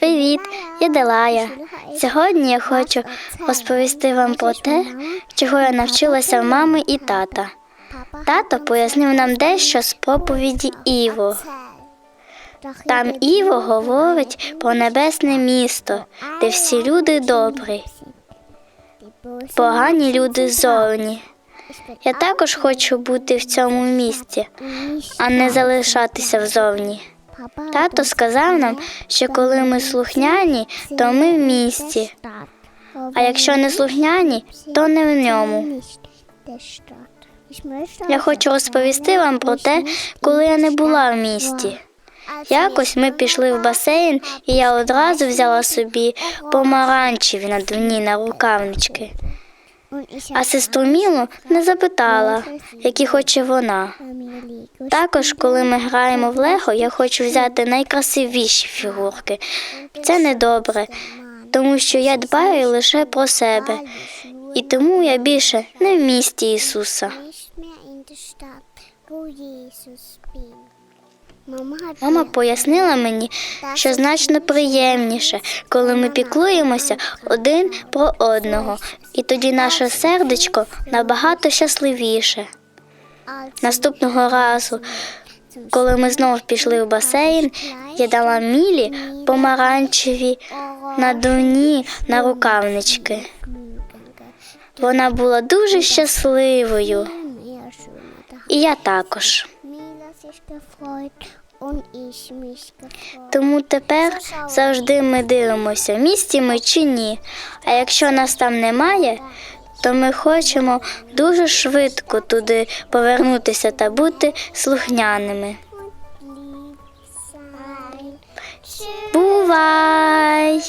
Привіт, я Делая. Сьогодні я хочу розповісти вам про те, чого я навчилася в мами і тата. Тато пояснив нам дещо з проповіді Іво. Там Іво говорить про небесне місто, де всі люди добрі, погані люди зовні. Я також хочу бути в цьому місті, а не залишатися взовні. Тато сказав нам, що коли ми слухняні, то ми в місті, а якщо не слухняні, то не в ньому. Я хочу розповісти вам про те, коли я не була в місті. Якось ми пішли в басейн, і я одразу взяла собі помаранчеві надувні на рукавнички. А сестру Мілу не запитала, які хоче вона. Також, коли ми граємо в Лего, я хочу взяти найкрасивіші фігурки. Це недобре, тому що я дбаю лише про себе. І тому я більше не в місті Ісуса. Мама пояснила мені, що значно приємніше, коли ми піклуємося один про одного, і тоді наше сердечко набагато щасливіше. Наступного разу, коли ми знов пішли в басейн, я дала Мілі помаранчеві надувні на рукавнички. Вона була дуже щасливою, і я також. Und ich mich. Тому тепер завжди ми дивимося, місті ми чи ні. А якщо нас там немає, то ми хочемо дуже швидко туди повернутися та бути слухняними. Бувай!